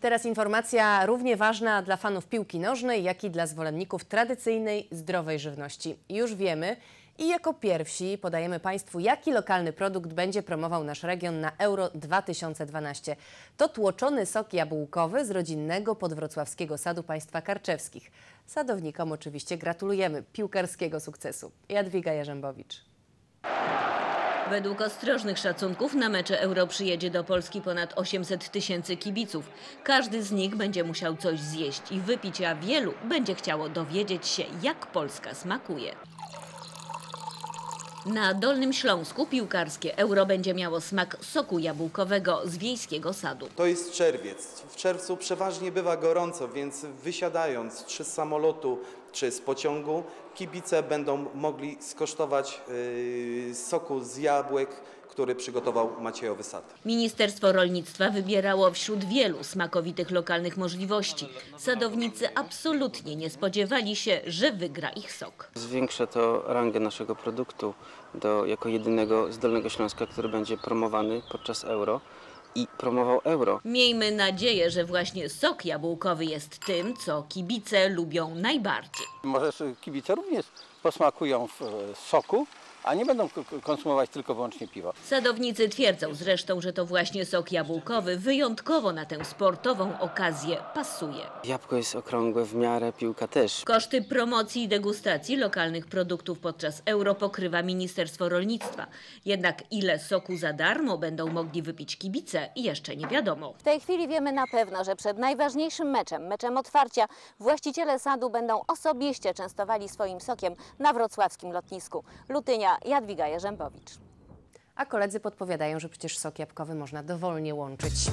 Teraz informacja równie ważna dla fanów piłki nożnej, jak i dla zwolenników tradycyjnej, zdrowej żywności. Już wiemy i jako pierwsi podajemy Państwu, jaki lokalny produkt będzie promował nasz region na Euro 2012. To tłoczony sok jabłkowy z rodzinnego podwrocławskiego sadu państwa Karczewskich. Sadownikom oczywiście gratulujemy piłkarskiego sukcesu. Jadwiga Jarzębowicz. Według ostrożnych szacunków na mecze Euro przyjedzie do Polski ponad 800 tysięcy kibiców. Każdy z nich będzie musiał coś zjeść i wypić, a wielu będzie chciało dowiedzieć się, jak Polska smakuje. Na Dolnym Śląsku piłkarskie Euro będzie miało smak soku jabłkowego z wiejskiego sadu. To jest czerwiec. W czerwcu przeważnie bywa gorąco, więc wysiadając czy z samolotu, czy z pociągu, kibice będą mogli skosztować yy, soku z jabłek, który przygotował Maciejowy Sad. Ministerstwo Rolnictwa wybierało wśród wielu smakowitych lokalnych możliwości. Sadownicy absolutnie nie spodziewali się, że wygra ich sok. Zwiększa to rangę naszego produktu do, jako jedynego z Dolnego Śląska, który będzie promowany podczas euro i promował euro. Miejmy nadzieję, że właśnie sok jabłkowy jest tym, co kibice lubią najbardziej. Może kibice również posmakują w e, soku, a nie będą konsumować tylko wyłącznie piwa. Sadownicy twierdzą zresztą, że to właśnie sok jabłkowy wyjątkowo na tę sportową okazję pasuje. Jabłko jest okrągłe w miarę, piłka też. Koszty promocji i degustacji lokalnych produktów podczas euro pokrywa Ministerstwo Rolnictwa. Jednak ile soku za darmo będą mogli wypić kibice, jeszcze nie wiadomo. W tej chwili wiemy na pewno, że przed najważniejszym meczem, meczem otwarcia, właściciele sadu będą osobiście częstowali swoim sokiem na wrocławskim lotnisku. Lutynia, Jadwiga Jarzębowicz. A koledzy podpowiadają, że przecież sok jabłkowy można dowolnie łączyć.